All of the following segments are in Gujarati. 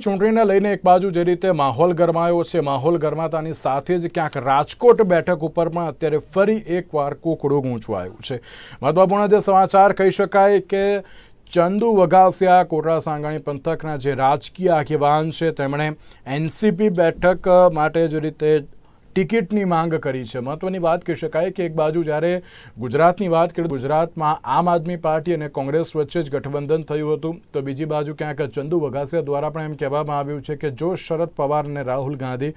ચૂંટણીને લઈને એક બાજુ જે રીતે માહોલ ગરમાયો છે, માહોલ ગરમાતાની સાથે જ ક્યાંક રાજકોટ બેઠક ઉપર પણ અત્યારે ફરી એકવાર કુકડું ગૂંચવાયું છે. મહત્વપૂર્ણ જે સમાચાર કહી શકાય કે ચંદુ વઘાસિયા કોટડા સાંગાણી પંથકના જે રાજકીય આગેવાન છે, તેમણે એનસીપી બેઠક માટે જે રીતે ટિકિટની માંગ કરી છે. મહત્વની વાત કહી શકાય કે એક બાજુ જ્યારે ગુજરાતની વાત કરીએ, ગુજરાતમાં આમ આદમી પાર્ટી અને કોંગ્રેસ વચ્ચે જ ગઠબંધન થયું હતું, તો બીજી બાજુ ક્યાંક ચંદુ વઘાસિયા દ્વારા પણ એમ કહેવામાં આવ્યું છે કે જો શરદ પવાર અને રાહુલ ગાંધી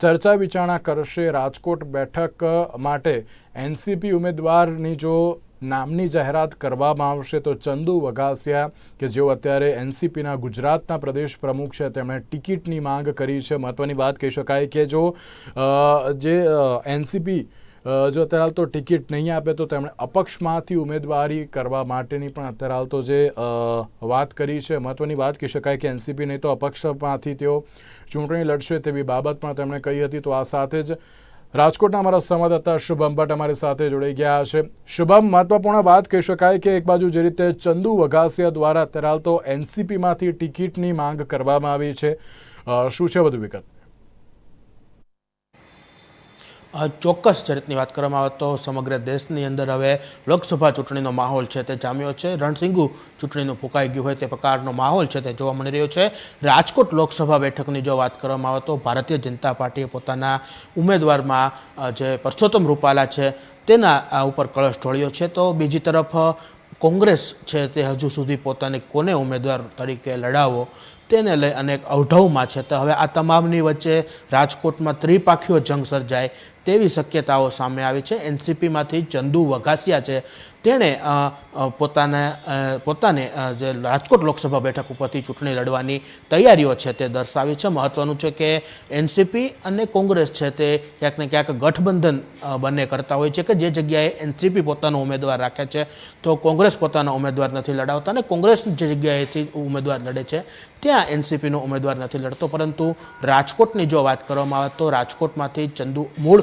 ચર્ચા વિચારણા કરશે, રાજકોટ બેઠક માટે, એનસીપી ઉમેદવારની જો નામની જાહેરાત કરવામાં આવશે તો ચંદુ વઘાસિયા, કે જેઓ અત્યારે એનસીપીના ગુજરાતના પ્રદેશ પ્રમુખ છે, તેમણે ટિકિટની માંગ કરી છે. મહત્વની વાત કહી શકાય કે જો જે એનસીપી જો અત્યારે હાલ તો ટિકિટ નહીં આપે તો તેમણે અપક્ષમાંથી ઉમેદવારી કરવા માટેની પણ અત્યારે હાલ તો જે વાત કરી છે. મહત્વની વાત કહી શકાય કે એનસીપી નહીં તો અપક્ષમાંથી તેઓ ચૂંટણી લડશે તેવી બાબત પણ તેમણે કહી હતી. તો આ સાથે જ રાજકોટના અમારા સંવાદદાતા શુભમ ભટ્ટ અમારી સાથે જોડાઈ ગયા છે. શુભમ, મહત્વપૂર્ણ વાત કહી શકાય કે એક બાજુ જે રીતે ચંદુ વઘાસિયા દ્વારા અત્યારે એનસીપીમાંથી ટિકિટની માંગ કરવામાં આવી છે. શું છે વધુ વિગત? ચોક્કસ ચરિતની વાત કરવામાં આવે તો સમગ્ર દેશની અંદર હવે લોકસભા ચૂંટણીનો માહોલ છે તે જામ્યો છે. રણસિંગુ ચૂંટણીનું ફૂંકાઈ ગયું હોય તે પ્રકારનો માહોલ છે તે જોવા મળી રહ્યો છે. રાજકોટ લોકસભા બેઠકની જો વાત કરવામાં આવે તો ભારતીય જનતા પાર્ટીએ પોતાના ઉમેદવારમાં જે પરસોત્તમ રૂપાલા છે તેના ઉપર કળશ ઢોળ્યો છે. તો બીજી તરફ કોંગ્રેસ છે તે હજુ સુધી પોતાને કોને ઉમેદવાર તરીકે લડાવો તેને લઈ અનેક અવઢવમાં છે. તો હવે આ તમામની વચ્ચે રાજકોટમાં ત્રિપાખીઓ જંગ સર્જાય તેવી શક્યતાઓ સામે આવી છે. એનસીપીમાંથી ચંદુ વઘાસિયા છે. તેણે પોતાને પોતાને જે રાજકોટ લોકસભા બેઠક ઉપરથી ચૂંટણી લડવાની તૈયારીઓ છે તે દર્શાવી છે. મહત્વનું છે કે એનસીપી અને કોંગ્રેસ છે તે ક્યાંક ને ક્યાંક ગઠબંધન બંને કરતા હોય છે કે જે જગ્યાએ એનસીપી પોતાનો ઉમેદવાર રાખે છે તો કોંગ્રેસ પોતાનો ઉમેદવાર નથી લડાવતા અને કોંગ્રેસ જે જગ્યાએથી ઉમેદવાર લડે છે ત્યાં એનસીપીનો ઉમેદવાર નથી લડતો. પરંતુ રાજકોટની જો વાત કરવામાં આવે તો રાજકોટમાંથી ચંદુ મૂળ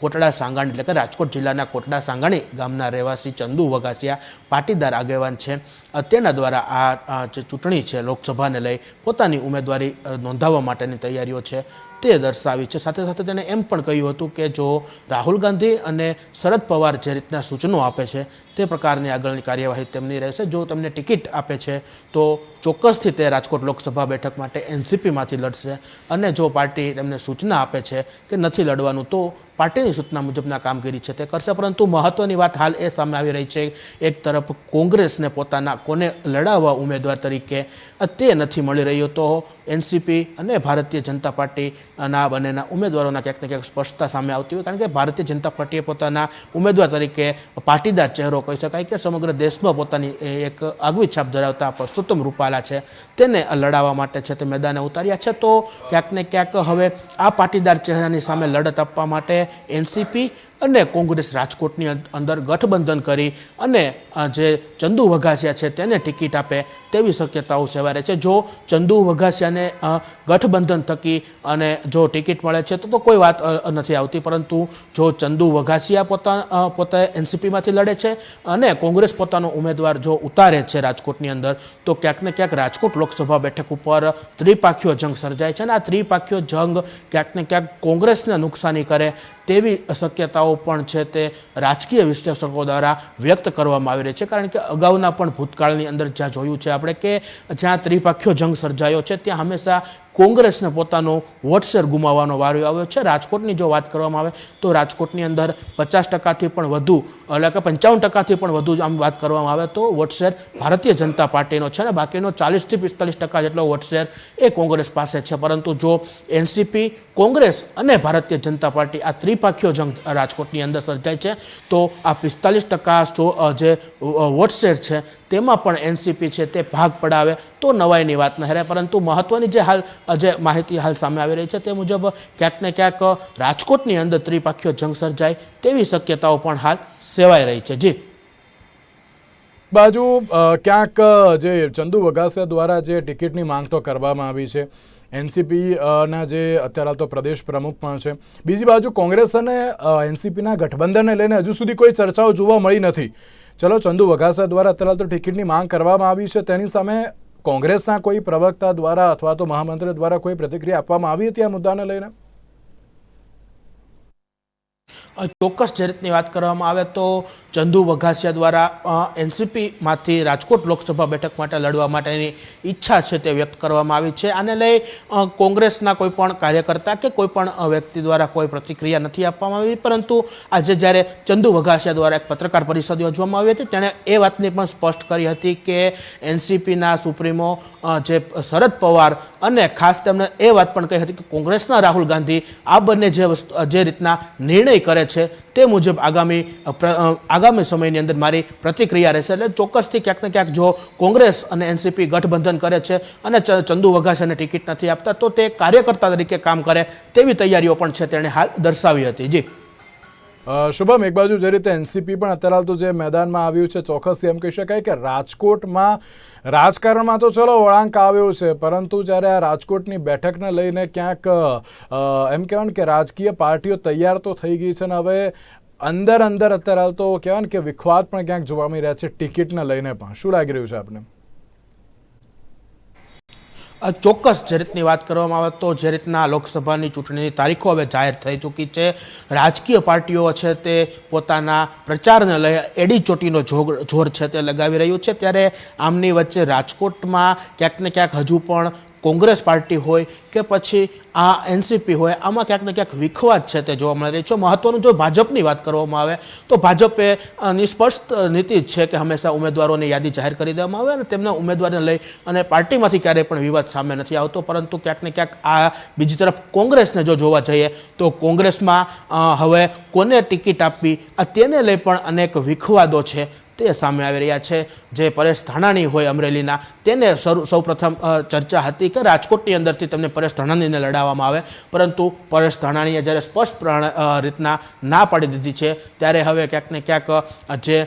કોટડા સાંગાણ એટલે કે રાજકોટ જિલ્લાના કોટડા સાંગાણી ગામના રહેવાસી ચંદુ વઘાસિયા પાટીદાર આગેવાન છે. તેના દ્વારા આ જે ચૂંટણી છે લોકસભાને લઈ પોતાની ઉમેદવારી નોંધાવવા માટેની તૈયારીઓ છે તે દર્શાવી છે. સાથે સાથે તેણે એમ પણ કહ્યું હતું કે જો રાહુલ ગાંધી અને શરદ પવાર જે રીતના સૂચનો આપે છે તે પ્રકારની આગળની કાર્યવાહી તેમની રહેશે. જો તેમને ટિકિટ આપે છે તો ચોક્કસથી તે રાજકોટ લોકસભા બેઠક માટે એનસીપીમાંથી લડશે અને જો પાર્ટી તેમને સૂચના આપે છે કે નથી લડવાનું તો પાર્ટીની સૂચના મુજબના કામગીરી છે તે કરશે. પરંતુ મહત્વની વાત હાલ એ સામે આવી રહી છે. એક તરફ કોંગ્રેસને પોતાના કોને લડાવવા ઉમેદવાર તરીકે તે નથી મળી રહ્યો તો એનસીપી અને ભારતીય જનતા પાર્ટીના બંનેના ઉમેદવારોના ક્યાંક ને ક્યાંક સ્પષ્ટતા સામે આવતી હોય, કારણ કે ભારતીય જનતા પાર્ટીએ પોતાના ઉમેદવાર તરીકે પાટીદાર ચહેરો કહી શકાય કે સમગ્ર દેશમાં પોતાની એક આગવી છાપ ધરાવતા પરસોત્તમ રૂપાલા છે. તેને લડાવવા માટે છે તે મેદાને ઉતાર્યા છે. તો ક્યાંક ને ક્યાંક હવે આ પાટીદાર ચહેરાની સામે લડત આપવા માટે એનસીપી અને કોંગ્રેસ રાજકોટની અંદર ગઠબંધન કરી અને જે ચંદુ વઘાસિયા છે તેને ટિકિટ આપે તેવી શક્યતાઓ સેવારે છે. જો ચંદુ વઘાસિયાને ગઠબંધન થકી અને જો ટિકિટ મળે છે તો તો કોઈ વાત નથી આવતી. પરંતુ જો ચંદુ વઘાસિયા પોતા પોતે એનસીપીમાંથી લડે છે અને કોંગ્રેસ પોતાનો ઉમેદવાર જો ઉતારે છે રાજકોટની અંદર, તો ક્યાંક ને ક્યાંક રાજકોટ લોકસભા બેઠક ઉપર ત્રિપાખીઓ જંગ સર્જાય છે અને આ ત્રિપાખીઓ જંગ ક્યાંક ને ક્યાંક કોંગ્રેસને નુકસાની કરે તેવી શક્યતાઓ પણ છે તે રાજકીય વિશ્લેષકો દ્વારા વ્યક્ત કરવામાં આવી રહી છે. કારણ કે અગાઉના પણ ભૂતકાળની અંદર જ્યાં જોયું છે આપણે કે જ્યાં ત્રિપાખ્યો જંગ સર્જાયો છે, ત્યાં હંમેશા કોંગ્રેસને પોતાનો વોટસેર ગુમાવવાનો વારો આવ્યો છે. રાજકોટની જો વાત કરવામાં આવે તો રાજકોટની અંદર પચાસ ટકાથી પણ વધુ, એટલે કે પંચાવન ટકાથી પણ વધુ આમ વાત કરવામાં આવે તો વોટસેર ભારતીય જનતા પાર્ટીનો છે ને બાકીનો ચાલીસથી પિસ્તાલીસ ટકા જેટલો વોટશેર એ કોંગ્રેસ પાસે છે. પરંતુ જો એનસીપી, કોંગ્રેસ અને ભારતીય જનતા પાર્ટી આ ત્રિપાખીઓ જંગ રાજકોટની અંદર સર્જાય છે, તો આ પિસ્તાલીસ ટકા જે વોટસેર છે તેમાં પણ એનસીપી છે, તે ભાગ પડાવે તો નવાઈની વાત ન રહે પરંતુ મહત્વની જે હાલ જે માહિતી હાલ સામે આવી રહી છે તે મુજબ ક્યાંક ને ક્યાંક રાજકોટની અંદર ત્રિપાખીઓ જંગ સર્જાય તેવી શક્યતાઓ પણ હાલ સેવાઈ રહી છે. જી. બાજુ ક્યાંક જે ચંદુ વઘાસિયા દ્વારા જે ટિકિટની માંગ તો કરવામાં આવી છે. એનસીપી ના જે અત્યારે તો પ્રદેશ પ્રમુખ પણ છે. બીજી બાજુ કોંગ્રેસ અને એનસીપીના ગઠબંધનને લઈને હજુ સુધી કોઈ ચર્ચાઓ જોવા મળી નથી. ચલો, ચંદુ, વઘાસા દ્વારા અત્યારે તો ટિકિટની માંગ કરવામાં આવી છે. તેની સામે કોંગ્રેસના કોઈ પ્રવક્તા દ્વારા અથવા તો મહામંત્રી દ્વારા કોઈ પ્રતિક્રિયા આપવામાં આવી હતી આ મુદ્દાને લઈને? ચોક્કસ જે રીતની વાત કરવામાં આવે તો ચંદુ વઘાસિયા દ્વારા એનસીપીમાંથી રાજકોટ લોકસભા બેઠક માટે લડવા માટેની ઈચ્છા છે તે વ્યક્ત કરવામાં આવી છે. આને લઈ કોંગ્રેસના કોઈ પણ કાર્યકર્તા કે કોઈ પણ વ્યક્તિ દ્વારા કોઈ પ્રતિક્રિયા નથી આપવામાં આવી. પરંતુ આજે જ્યારે ચંદુ વઘાસિયા દ્વારા એક પત્રકાર પરિષદ યોજવામાં આવી હતી, તેણે એ વાતની પણ સ્પષ્ટ કરી હતી કે એનસીપીના સુપ્રીમો જે શરદ પવાર અને ખાસ તેમણે એ વાત પણ કહી હતી કે કોંગ્રેસના રાહુલ ગાંધી આ બંને જે વસ્તુ જે રીતના નિર્ણય કરે છે. તે મુજબ આગામી આગામી સમયની અંદર મારી પ્રતિક્રિયા રહેશે. એટલે ચોક્કસથી ક્યાંક ને ક્યાંક જો કોંગ્રેસ અને એનસીપી ગઠબંધન કરે છે અને ચંદુ વઘાસાને ટિકિટ નથી આપતા, તો તે કાર્યકર્તા તરીકે કામ કરે તેવી તૈયારીઓ પણ છે તેણે હાલ દર્શાવી હતી. જી. શુભમ, એક બાજુ જે રીતે એનસીપી પણ અત્યારે હાલ તો જે મેદાનમાં આવ્યું છે, ચોક્કસ એમ કહી શકાય કે રાજકોટમાં, રાજકારણમાં તો ચલો વળાંક આવ્યો છે, પરંતુ જ્યારે આ રાજકોટની બેઠકને લઈને ક્યાંક એમ કહેવાય કે રાજકીય પાર્ટીઓ તૈયાર તો થઈ ગઈ છે ને હવે અંદર અંદર અત્યારે હાલ તો કહેવાય કે વિખવાદ પણ ક્યાંક જોવા મળી રહ્યા છે ટિકિટને લઈને પણ. શું લાગી રહ્યું છે આપને? ચોક્કસ જે રીતની વાત કરવામાં આવે તો જે રીતના લોકસભાની ચૂંટણીની તારીખો હવે જાહેર થઈ ચૂકી છે. રાજકીય પાર્ટીઓ છે તે પોતાના પ્રચારને લઈ એડી ચોટીનો જોગ, જોર છે તે લગાવી રહ્યું છે. ત્યારે આમની વચ્ચે રાજકોટમાં ક્યાંક ને ક્યાંક હજુ પણ કોંગ્રેસ પાર્ટી હોય કે પછી આ એનસીપી હોય, આમાં ક્યાંક ને ક્યાંક વિખવાદ છે તે જોવા મળી રહી છે. મહત્વનું જો ભાજપની વાત કરવામાં આવે, તો ભાજપે નિષ્પષ્ટ નીતિ જ છે કે હંમેશા ઉમેદવારોની યાદી જાહેર કરી દેવામાં આવે અને તેમના ઉમેદવારને લઈ અને પાર્ટીમાંથી ક્યારેય પણ વિવાદ સામે નથી આવતો. પરંતુ ક્યાંક ને ક્યાંક આ બીજી તરફ કોંગ્રેસને જો જોવા જઈએ, તો કોંગ્રેસમાં હવે કોને ટિકિટ આપવી, આ તેને લઈ પણ અનેક વિખવાદો છે. તે સામે આવી રહ્યા છે. જે પરેશ ધાનાણી હોય અમરેલીના, તેને સૌ સૌપ્રથમ ચર્ચા હતી કે રાજકોટની અંદરથી તમને પરેશ ધાનાણીને લડાવવામાં આવે. પરંતુ પરેશ ધાનાણીએ જ્યારે સ્પષ્ટ રીતના ના પાડી દીધી છે, ત્યારે હવે ક્યાંક ને ક્યાંક જે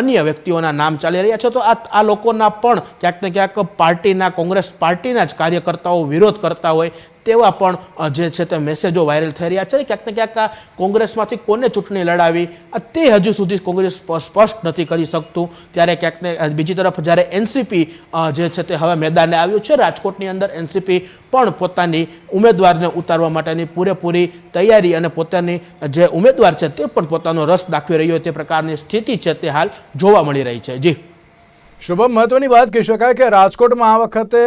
અન્ય વ્યક્તિઓના નામ ચાલી રહ્યા છે, તો આ આ લોકોના પણ ક્યાંક ને ક્યાંક પાર્ટીના, કોંગ્રેસ પાર્ટીના જ કાર્યકર્તાઓ વિરોધ કરતા હોય તેવા પણ જે છે તે મેસેજો વાયરલ થઈ રહ્યા છે. ક્યાંક ને ક્યાંક કોંગ્રેસમાંથી કોને ચૂંટણી લડાવી તે હજુ સુધી કોંગ્રેસ સ્પષ્ટ નથી કરી શકતું. ત્યારે ક્યાંક ને બીજી તરફ જ્યારે એનસીપી જે છે તે હવે મેદાને આવ્યું છે, રાજકોટની અંદર એનસીપી પણ પોતાની ઉમેદવારને ઉતારવા માટેની પૂરેપૂરી તૈયારી અને પોતાની જે ઉમેદવાર છે તે પણ પોતાનો રસ દાખવી રહ્યો તે પ્રકારની સ્થિતિ છે તે હાલ જોવા મળી રહી છે. જી. શુભમ મહત્વની વાત કહી શકાય કે રાજકોટમાં આ વખતે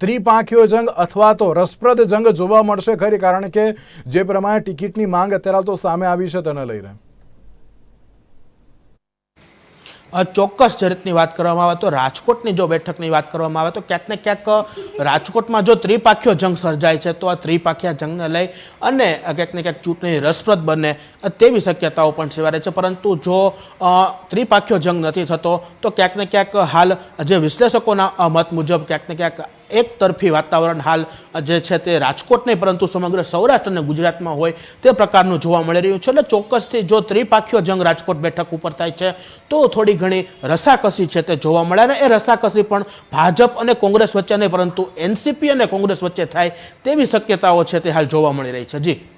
ત્રિપાંખીયો જંગ અથવા તો રસપ્રદ જંગ જોવા મળશે ખરી, કારણ કે જે પ્રમાણે ટિકિટની માંગ અત્યારે તો સામે આવી છે તેને લઈને. ચોક્કસ જે રીતની વાત કરવામાં આવે તો, રાજકોટની જો બેઠકની વાત કરવામાં આવે તો, ક્યાંક ને ક્યાંક રાજકોટમાં જો ત્રિપાખ્યો જંગ સર્જાય છે, તો આ ત્રિપાખ્યા જંગને લઈ અને ક્યાંક ને ક્યાંક ચૂંટણી રસપ્રદ બને તેવી શક્યતાઓ પણ સેવારે છે. પરંતુ જો ત્રિપાખ્યો જંગ નથી થતો, તો ક્યાંક ને ક્યાંક હાલ જે વિશ્લેષકોના મત મુજબ ક્યાંક ને ક્યાંક એક તરફી વાતાવરણ હાલ જે છે તે રાજકોટ નહીં, પરંતુ સમગ્ર સૌરાષ્ટ્ર અને ગુજરાતમાં હોય તે પ્રકારનું જોવા મળી રહ્યું છે. એટલે ચોક્કસથી જો ત્રિપાખ્યો જંગ રાજકોટ બેઠક ઉપર થાય છે, તો થોડી ઘણી રસાકસી છે તે જોવા મળે. અને એ રસાકસી પણ ભાજપ અને કોંગ્રેસ વચ્ચે નહીં, પરંતુ એનસીપી અને કોંગ્રેસ વચ્ચે થાય તેવી શક્યતાઓ છે તે હાલ જોવા મળી રહી છે. જી.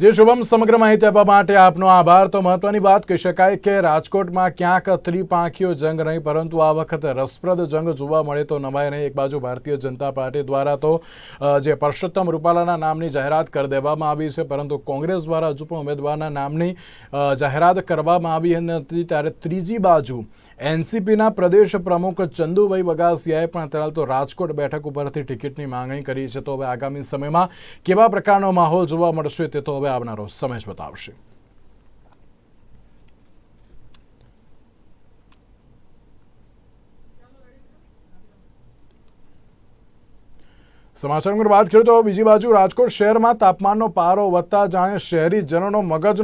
જે, શુભમ. સમગ્ર માહિતી આપવા માટે આપનો આભાર. તો મહત્વની વાત કહી શકાય કે રાજકોટમાં ક્યાંક ત્રિપાંખીઓ જંગ નહીં પરંતુ આ વખતે રસપ્રદ જંગ જોવા મળે તો નવાય નહીં એક બાજુ ભારતીય જનતા પાર્ટી દ્વારા તો જે પરસોત્તમ રૂપાલાના નામની જાહેરાત કરી દેવામાં આવી છે, પરંતુ કોંગ્રેસ દ્વારા હજુ પણ ઉમેદવારના નામની જાહેરાત કરવામાં આવી નથી. ત્યારે ત્રીજી બાજુ એનસીપીના પ્રદેશ પ્રમુખ ચંદુભાઈ વગાસિયાએ પણ અત્યારે તો રાજકોટ બેઠક ઉપરથી ટિકિટની માંગણી કરી છે. તો હવે આગામી સમયમાં કેવા પ્રકારનો માહોલ જોવા મળશે તે તો હવે આવનારો સમય જ બતાવશે સમાચાર વાત ખેડૂતો, બીજી બાજુ રાજકોટ શહેરમાં તાપમાનનો પારો વધતા જાણે શહેરીજનોનો મગજનો